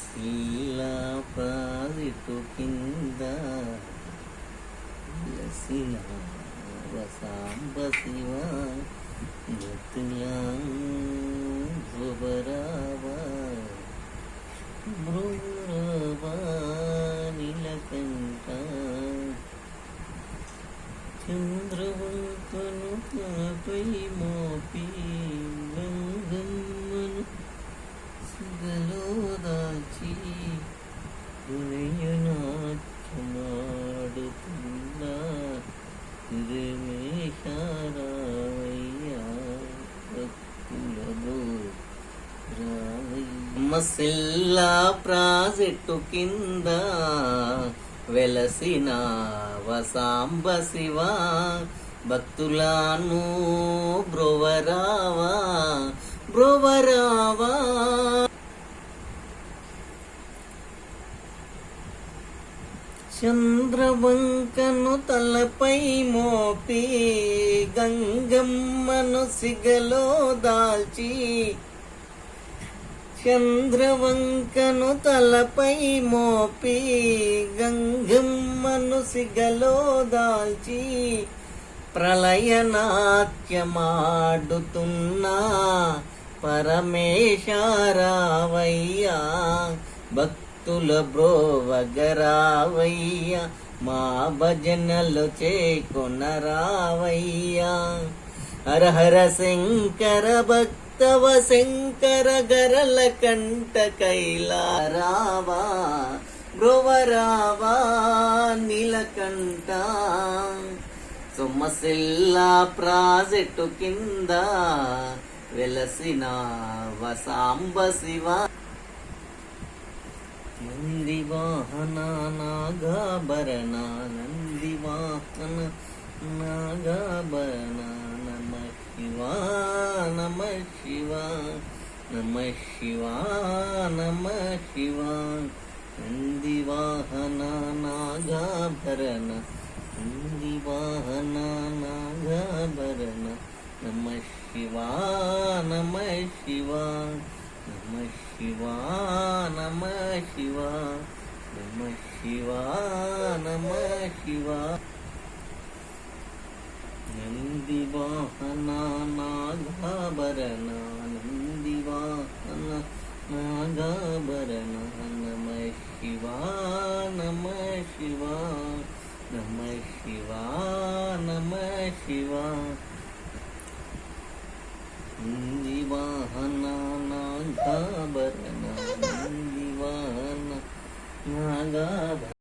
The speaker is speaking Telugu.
సిల్లా ప్రాజిటు కింద లసిన వసాంబ శివ సిగలో దాచి హృదయనాట్యమాడుతున్నా మసిల్లా ప్రాజెట్టు కింద వెలసిన వసాంబ శివ భక్తులాను బ్రోవరావా బ్రోవరావా. చంద్రవంకను తలపై మోపి గంగమ్మను సిగలో దాల్చి చంద్రవంకను తలపై మోపి గంగమ్మను సిగలో దాల్చి ప్రళయనాట్యమాడుతున్నా పరమేశారావయ్యా భక్తి భక్తుల బ్రోవగరావయ్యా మా భజనలు చేకొనరావయ్యా హర హర శంకర భక్తవ శంకర గరల కంట కైలారావా బ్రోవరావా నీలకంఠ. సొమ్మసిల్లా ప్రాజెక్టు కింద వెలసిన వసాంబ శివ नन्दिवाहन नागाभरणा भरना नन्दवाहन नमः शिवा नमः शिवा नमः शिवा नमः शिवा नन्दिवाहन नागाभरणा नन्दीवाहन नागर नमः शिवा नमः शिवा నమ శివా నమ శివా నమ శివా నమ శివా నమ శివ నమ శివ నంది వాహన నాగాభరణ నంది వాహన నాగాభరణ నమ శివా నమ శివా నమ శివా నమ శివ నంది వాహన నాగాభరణ నంది వాహన నాగాభరణ